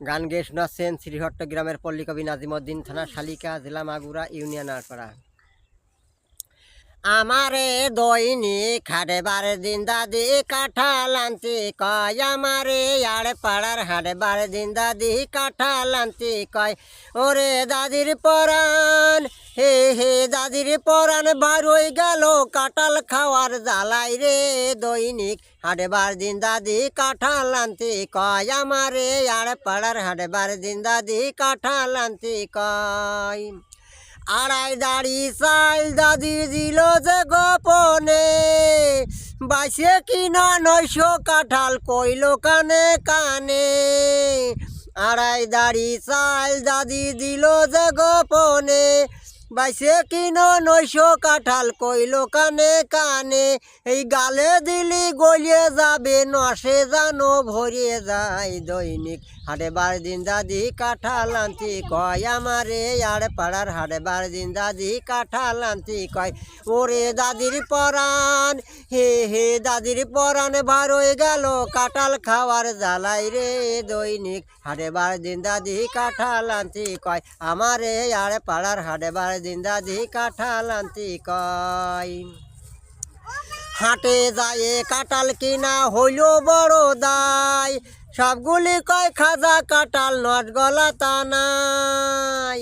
গান গেয়ে শোনাচ্ছেন শ্রীহট্ট গ্রামের পল্লীকবি নাজিমউদ্দিন থানা শালিকা জেলা মাগুরা ইউনিয়ন আরপাড়া। আমারে দৈনিক হাটে বারে দিন দাদি কাঁঠাল আনতি কয় আমারে আড়ে পাড়ার হাটে বারে দিন দাদি কাঁঠাল আনতি কয়, ওরে দাদির পরাণ, হে হে দাদির পরাণ, বারোই গেল কাঁঠাল খাওয়ার জ্বালাই রে দৈনিক হাটে বার দিন দাদি কাঁঠাল আনতি কয় আমারে আড়ে পাড়ার হাটে বার দিন দাদি কাঁঠাল আনতি কয় আড়াই দাড়ি চাইল দাদি দিল যে গোপনে। বাইশে কিনা নয়শো কাঁঠাল কইল কানে কানে। আড়াই দাড়ি চাইল দাদি দিল যে গোপনে। বাইশে কিনো নৈশ কাঁঠাল, কইল কানে কানে, এই গালে দিলি গলিয়ে যাবে নশে জানো ভরিয়ে যায় দৈনিক। হাটে বার দিন দাদি কাঁঠাল আনতি কয়, আমারে আর পাড়ার হাটে বার দিন দাদি কাঁঠাল আনতি কয়। ওরে দাদির পরাণ হে হে দাদির পরাণ বার হয়ে গেল, কাঁঠাল খাওয়ার জ্বালাই রে দৈনিক। হাটে বার দিন দাদি কাঁঠাল আনতি কয়, আমারে আর পাড়ার হাটে বার দিন দাদি কাঁঠাল আনতি কয়। হাটে যায় কাঁঠাল কিনা হইল বড় দায়, সবগুলি কয় খাজা কাঁঠাল নট গলা তা নাই।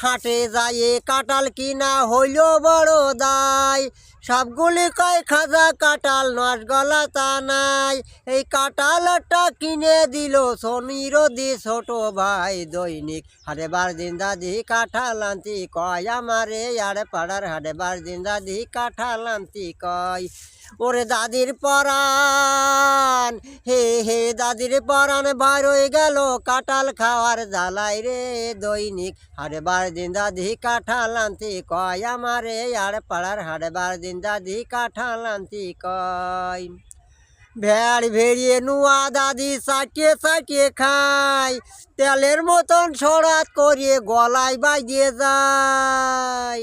হাটে যায় কাঁঠাল কিনা হইল বড় দায় সবগুলি কয় খাজা কাঁঠাল নট গলা তা নাই। এই কাঁঠালটা কিনে দিল দি ছোট ভাই দৈনিক। হাটে বার দিন দাদি কাঁঠাল আনতি কয়, আমারে আরে পাড়ার হাটে বার দিন দাদি কাঁঠাল আনতি কয়। ওরে দাদির পরাণ, হে হে, দাদির পরাণ বার হয়ে গেল কাঁঠাল খাওয়ার জ্বালাই রে দৈনিক। হারে বার দিন দাদি কাঁঠাল আনতি কয়, আমারে আর পাড়ার হারে বার দিন দাদি কাঁঠাল আনতি কয়। ভেড় ভেড়িয়ে নুয়া দাদি চাটিয়ে চাটিয়ে খায়। তেলের মতন সরাত করিয়ে গলায় বাজিয়ে যায়।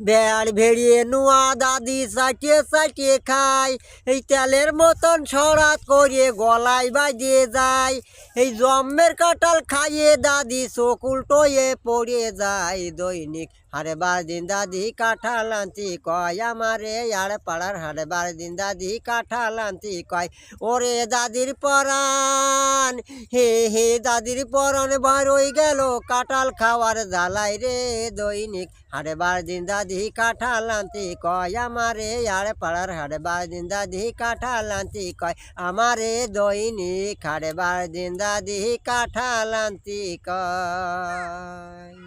ভেড় ভেড়িয়ে নুয়া দাদি চাটিয়ে চাটিয়ে খায়। এই তেলের মতন সরাত করিয়ে গলায় বাজিয়ে যায়। এই জম্মের কাঁঠাল খাইয়ে দাদি চোখ উল্টোয়ে পড়ে যায় দৈনিক হারে বার দিন দাদি কাঁঠাল আনতি কয় আমারে আর পাড়ার হারে বার দিন দাদি কাঁঠাল আনতি কয় ওরে দাদির পরাণ হে হে দাদির পরাণ হয়ে গেল কাঁঠাল খাওয়ার জ্বালাই রে দৈনিক হারে বার দিন দাদি কাঁঠাল আনতি কয় আমারে আর পাড়ার হারে বার দিন দাদি কাঁঠাল আনতি কয় আমারে দৈনিক হারে বার দিন দাদি কাঁঠাল আনতি কয়